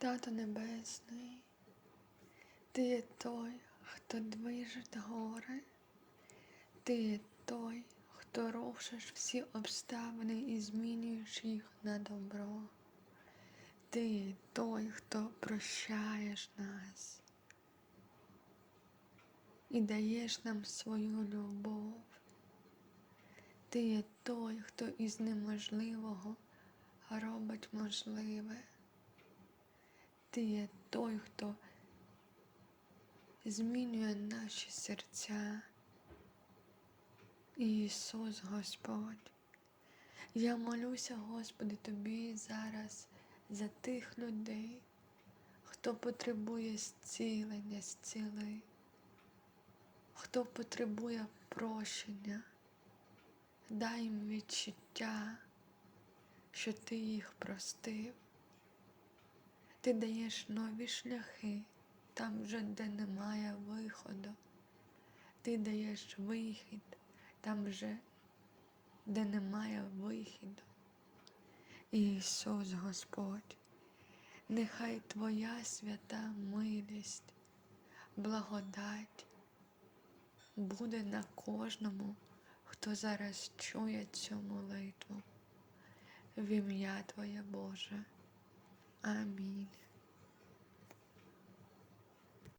Тато Небесний, Ти є той, хто движить гори, Ти є той, хто рушиш всі обставини і змінюєш їх на добро. Ти є той, хто прощаєш нас і даєш нам свою любов. Ти є той, хто із неможливого робить можливе. Ти є той, хто змінює наші серця. Ісус Господь. Я молюся, Господи, Тобі зараз за тих людей, хто потребує зцілення, зціли, хто потребує прощення. Дай їм відчуття, що ти їх простив. Ти даєш нові шляхи там вже, де немає виходу. Ти даєш вихід там вже, де немає вихіду. Ісус Господь, нехай Твоя свята милість, благодать буде на кожному, хто зараз чує цю молитву. В ім'я Твоє Боже. Амінь.